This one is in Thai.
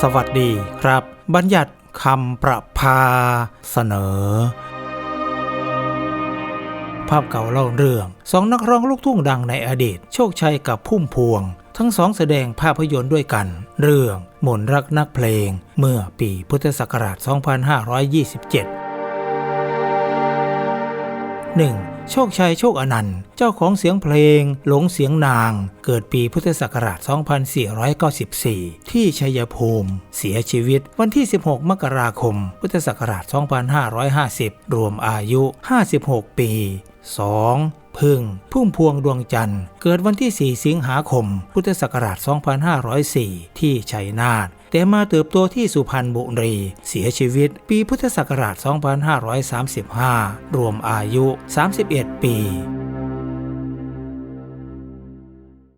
สวัสดีครับ บัญญัติคำประพาเสนอ ภาพเก่าเล่าเรื่องสองนักร้องลูกทุ่งดังในอดีต โชคชัยกับพุ่มพวง ทั้งสองแสดงภาพยนตร์ด้วยกัน เรื่องหมนรักนักเพลง เมื่อปีพุทธศักราช 2527 1. โชคชัยโชคอนันต์ เจ้าของเสียงเพลง หลงเสียงนาง เกิดปีพุทธศักราช 2494 ที่ชัยภูมิ เสียชีวิตวันที่ 16 มกราคม พุทธศักราช 2550 รวมอายุ 56 ปี 2. พึ่งพุ่มพวงดวงจันทร์ เกิดวันที่ 4 สิงหาคม พุทธศักราช 2504 ที่ชัยนาท แต่มาเติบโตที่สุพรรณบุรี เสียชีวิตปีพุทธศักราช 2535 รวมอายุ 31 ปี